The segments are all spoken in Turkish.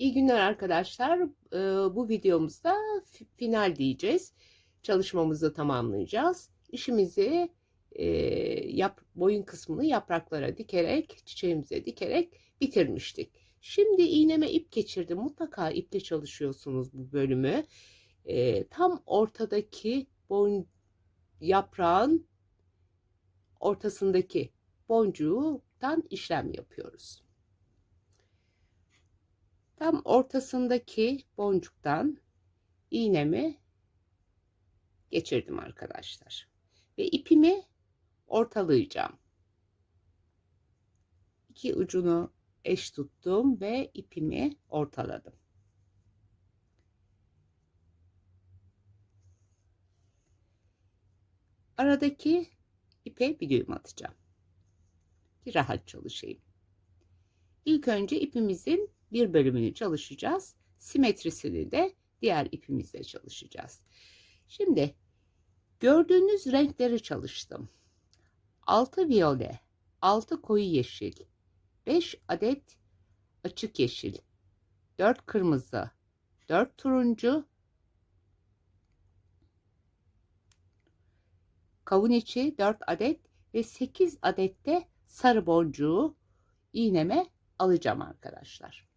İyi günler arkadaşlar. Ee, Bu videomuzda fi- final diyeceğiz. Çalışmamızı tamamlayacağız. İşimizi e, yap, boyun kısmını yapraklara dikerek, çiçeğimize dikerek bitirmiştik. Şimdi iğneme ip geçirdim. Mutlaka iple çalışıyorsunuz bu bölümü. Ee, tam ortadaki boyun yaprağın ortasındaki boncuğundan işlem yapıyoruz. Tam ortasındaki boncuktan iğnemi geçirdim arkadaşlar. Ve ipimi ortalayacağım. İki ucunu eş tuttum ve ipimi ortaladım. Aradaki ipe bir düğüm atacağım. Ki rahat çalışayım. İlk önce ipimizin bir bölümünü çalışacağız. Simetrisini de diğer ipimizle çalışacağız. Şimdi gördüğünüz renkleri çalıştım. 6 viyole, 6 koyu yeşil, 5 adet açık yeşil, 4 kırmızı, 4 turuncu, kavun içi 4 adet ve 8 adet de sarı boncuğu iğneme alacağım arkadaşlar.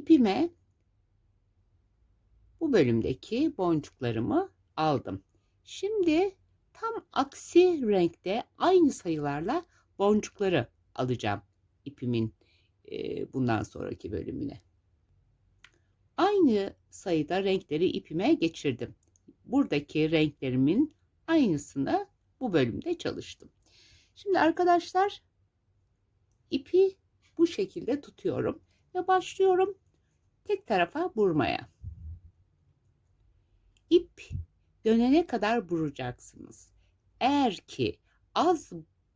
İpime bu bölümdeki boncuklarımı aldım. Şimdi tam aksi renkte aynı sayılarla boncukları alacağım ipimin e, bundan sonraki bölümüne. Aynı sayıda renkleri ipime geçirdim. Buradaki renklerimin aynısını bu bölümde çalıştım. Şimdi arkadaşlar ipi bu şekilde tutuyorum ve başlıyorum tek tarafa vurmaya. İp dönene kadar vuracaksınız. Eğer ki az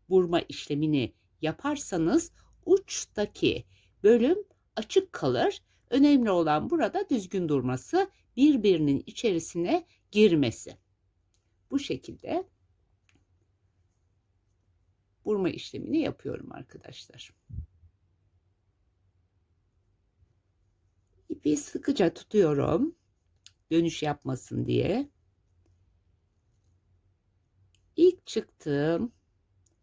vurma işlemini yaparsanız uçtaki bölüm açık kalır. Önemli olan burada düzgün durması, birbirinin içerisine girmesi. Bu şekilde vurma işlemini yapıyorum arkadaşlar. İpi sıkıca tutuyorum. Dönüş yapmasın diye. İlk çıktığım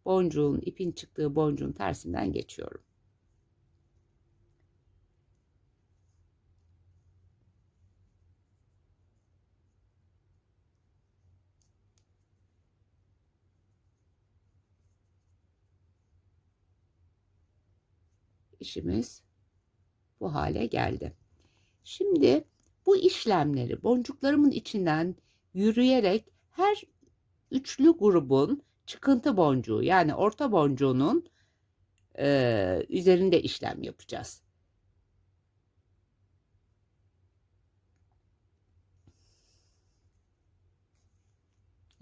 boncuğun, ipin çıktığı boncuğun tersinden geçiyorum. işimiz bu hale geldi. Şimdi bu işlemleri boncuklarımın içinden yürüyerek her üçlü grubun çıkıntı boncuğu yani orta boncuğunun e, üzerinde işlem yapacağız.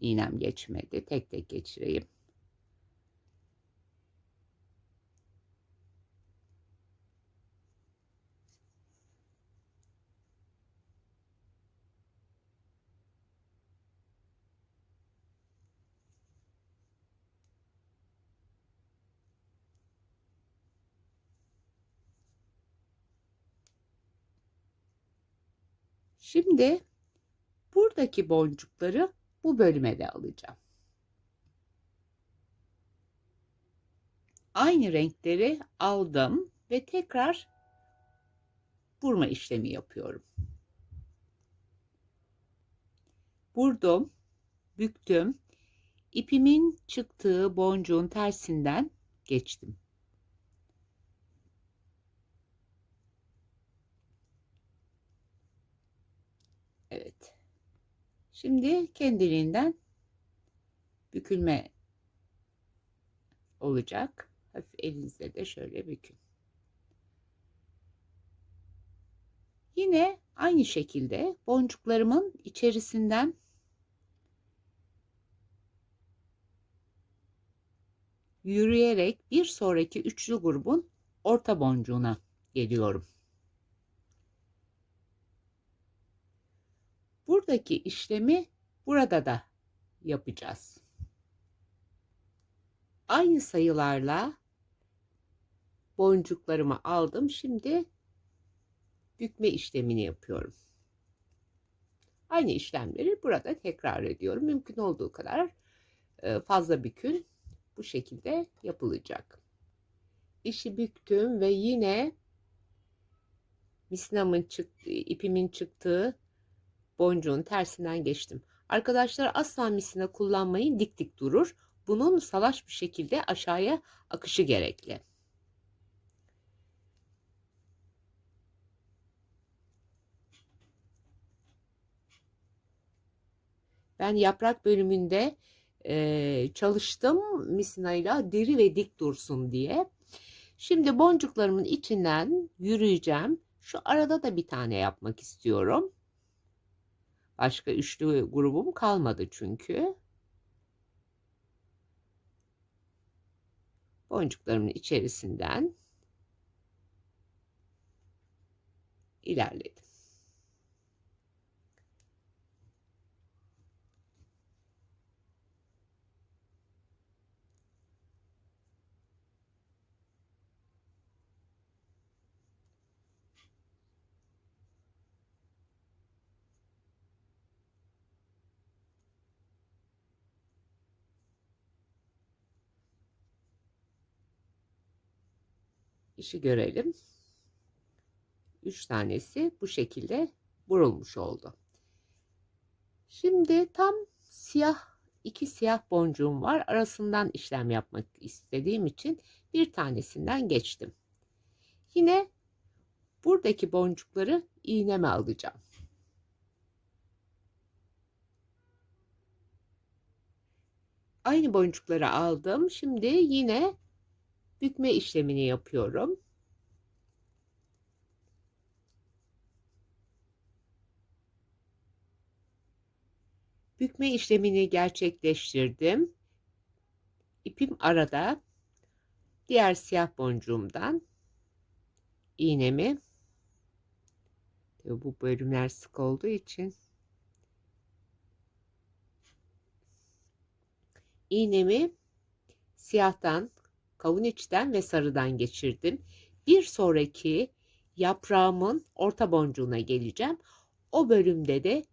İğnem geçmedi. Tek tek geçireyim. Şimdi buradaki boncukları bu bölüme de alacağım. Aynı renkleri aldım ve tekrar vurma işlemi yapıyorum. Vurdum, büktüm. İpimin çıktığı boncuğun tersinden geçtim. Evet. Şimdi kendiliğinden bükülme olacak. Hafif elinizle de şöyle bükün. Yine aynı şekilde boncuklarımın içerisinden yürüyerek bir sonraki üçlü grubun orta boncuğuna geliyorum. Buradaki işlemi burada da yapacağız. Aynı sayılarla boncuklarımı aldım. Şimdi bükme işlemini yapıyorum. Aynı işlemleri burada tekrar ediyorum. Mümkün olduğu kadar e, fazla bükün. Bu şekilde yapılacak. İşi büktüm ve yine misnamın çıktığı, ipimin çıktığı boncuğun tersinden geçtim. Arkadaşlar asla misina kullanmayın dik dik durur. Bunun salaş bir şekilde aşağıya akışı gerekli. Ben yaprak bölümünde e, çalıştım misinayla deri ve dik dursun diye. Şimdi boncuklarımın içinden yürüyeceğim. Şu arada da bir tane yapmak istiyorum. Başka üçlü grubum kalmadı çünkü. Boncuklarımın içerisinden ilerledim. İşi görelim. Üç tanesi bu şekilde vurulmuş oldu. Şimdi tam siyah iki siyah boncuğum var. Arasından işlem yapmak istediğim için bir tanesinden geçtim. Yine buradaki boncukları iğneme alacağım. Aynı boncukları aldım. Şimdi yine bükme işlemini yapıyorum. Bükme işlemini gerçekleştirdim. İpim arada. Diğer siyah boncuğumdan iğnemi bu bölümler sık olduğu için iğnemi siyahtan kavun içten ve sarıdan geçirdim. Bir sonraki yaprağımın orta boncuğuna geleceğim. O bölümde de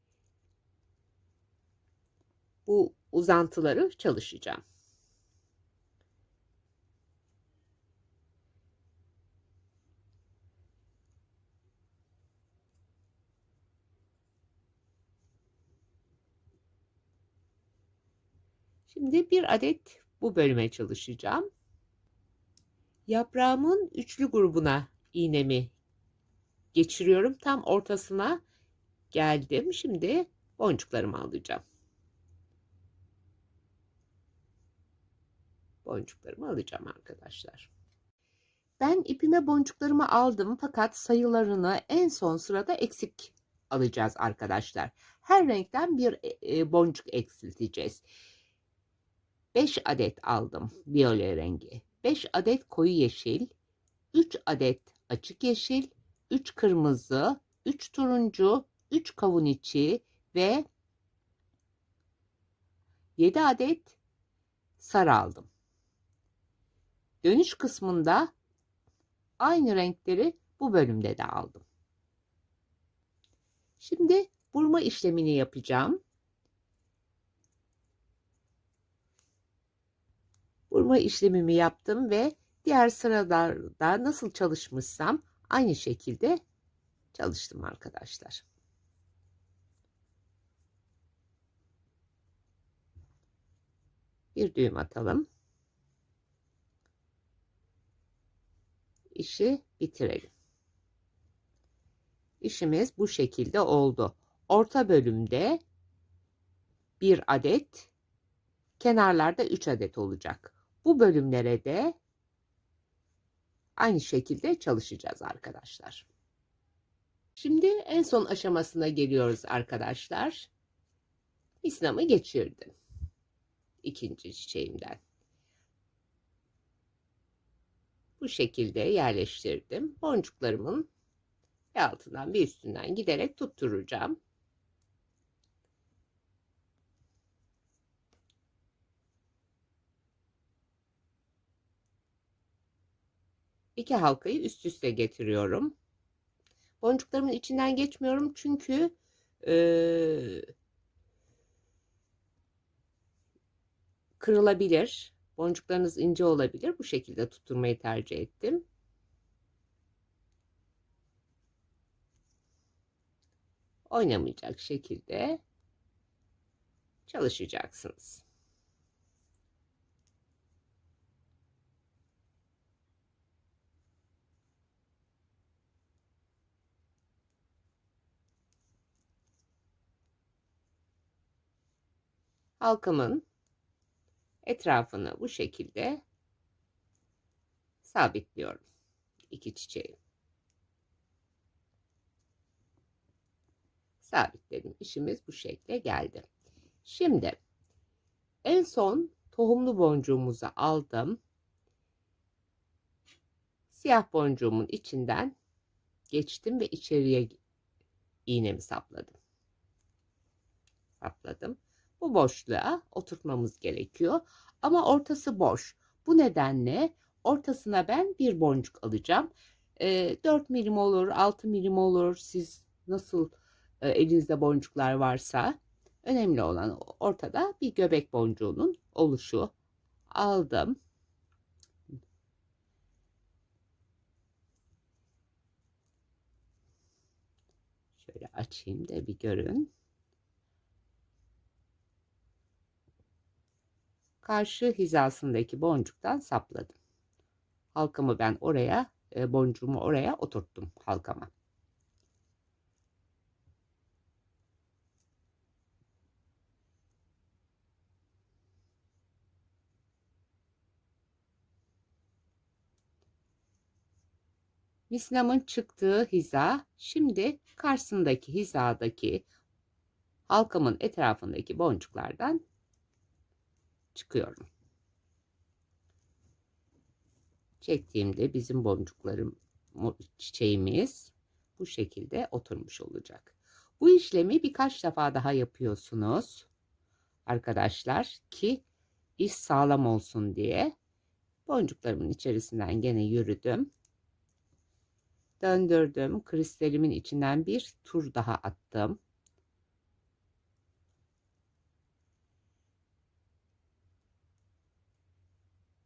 bu uzantıları çalışacağım. Şimdi bir adet bu bölüme çalışacağım. Yaprağımın üçlü grubuna iğnemi geçiriyorum. Tam ortasına geldim. Şimdi boncuklarımı alacağım. Boncuklarımı alacağım arkadaşlar. Ben ipime boncuklarımı aldım fakat sayılarını en son sırada eksik alacağız arkadaşlar. Her renkten bir e, e, boncuk eksilteceğiz. 5 adet aldım viyole rengi. 5 adet koyu yeşil, 3 adet açık yeşil, 3 kırmızı, 3 turuncu, 3 kavun içi ve 7 adet sarı aldım. Dönüş kısmında aynı renkleri bu bölümde de aldım. Şimdi vurma işlemini yapacağım. Vurma işlemimi yaptım ve diğer sıralarda nasıl çalışmışsam aynı şekilde çalıştım arkadaşlar. Bir düğüm atalım. İşi bitirelim. İşimiz bu şekilde oldu. Orta bölümde bir adet, kenarlarda 3 adet olacak. Bu bölümlere de aynı şekilde çalışacağız arkadaşlar. Şimdi en son aşamasına geliyoruz arkadaşlar. İslam'ı geçirdim. İkinci çiçeğimden. Bu şekilde yerleştirdim. Boncuklarımın bir altından bir üstünden giderek tutturacağım. İki halkayı üst üste getiriyorum. Boncuklarımın içinden geçmiyorum çünkü e, kırılabilir. Boncuklarınız ince olabilir. Bu şekilde tutturmayı tercih ettim. Oynamayacak şekilde çalışacaksınız. Halkamın etrafını bu şekilde sabitliyorum. iki çiçeği. Sabitledim. İşimiz bu şekle geldi. Şimdi en son tohumlu boncuğumuzu aldım. Siyah boncuğumun içinden geçtim ve içeriye iğnemi sapladım. Sapladım. Bu boşluğa oturtmamız gerekiyor. Ama ortası boş. Bu nedenle ortasına ben bir boncuk alacağım. E, 4 milim olur, 6 milim olur. Siz nasıl e, elinizde boncuklar varsa önemli olan ortada bir göbek boncuğunun oluşu. Aldım. Şöyle açayım da bir görün. Karşı hizasındaki boncuktan sapladım. Halkamı ben oraya, e, boncuğumu oraya oturttum halkama. Misnamın çıktığı hiza şimdi karşısındaki hizadaki halkamın etrafındaki boncuklardan çıkıyorum. Çektiğimde bizim boncuklarım çiçeğimiz bu şekilde oturmuş olacak. Bu işlemi birkaç defa daha yapıyorsunuz arkadaşlar ki iş sağlam olsun diye boncuklarımın içerisinden gene yürüdüm. Döndürdüm. Kristalimin içinden bir tur daha attım.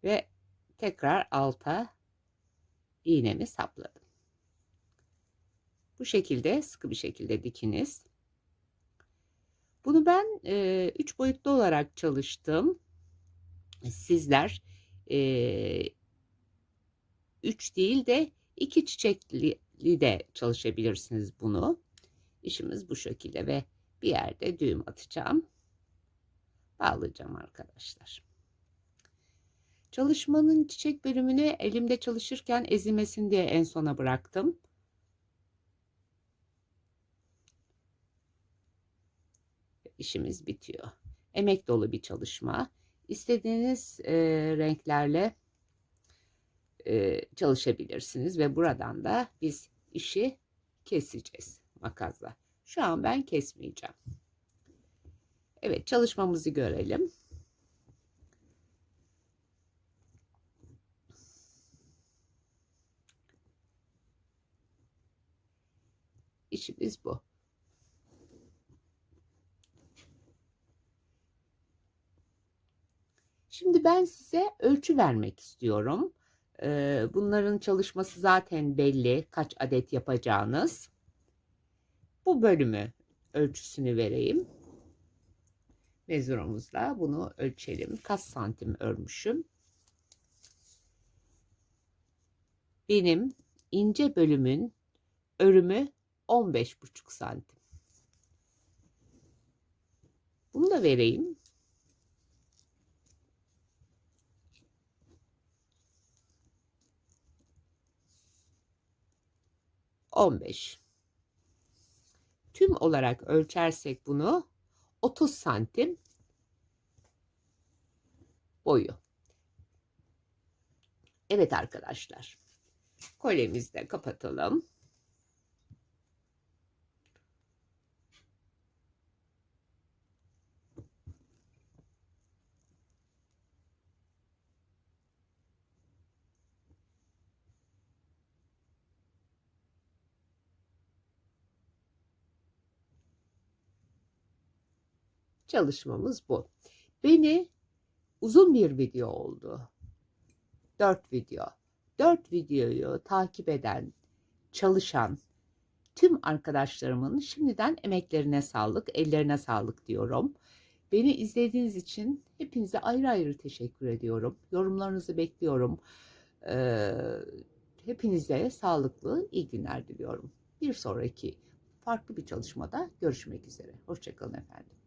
Ve tekrar alta iğnemi sapladım. Bu şekilde sıkı bir şekilde dikiniz. Bunu ben e, üç boyutlu olarak çalıştım. Sizler e, üç değil de iki çiçekli de çalışabilirsiniz bunu. İşimiz bu şekilde ve bir yerde düğüm atacağım. Bağlayacağım arkadaşlar. Çalışmanın çiçek bölümünü elimde çalışırken ezilmesin diye en sona bıraktım. İşimiz bitiyor. Emek dolu bir çalışma. İstediğiniz e, renklerle e, çalışabilirsiniz ve buradan da biz işi keseceğiz makasla. Şu an ben kesmeyeceğim. Evet çalışmamızı görelim. İşimiz bu. Şimdi ben size ölçü vermek istiyorum. Bunların çalışması zaten belli. Kaç adet yapacağınız. Bu bölümü ölçüsünü vereyim. Mezurumuzla bunu ölçelim. Kaç santim örmüşüm? Benim ince bölümün örümü 15,5 santim. Bunu da vereyim. On beş. Tüm olarak ölçersek bunu 30 santim boyu. Evet arkadaşlar. Kolyemizi de kapatalım. Çalışmamız bu. Beni uzun bir video oldu. 4 video. 4 videoyu takip eden, çalışan tüm arkadaşlarımın şimdiden emeklerine sağlık, ellerine sağlık diyorum. Beni izlediğiniz için hepinize ayrı ayrı teşekkür ediyorum. Yorumlarınızı bekliyorum. Ee, hepinize sağlıklı, iyi günler diliyorum. Bir sonraki farklı bir çalışmada görüşmek üzere. Hoşçakalın efendim.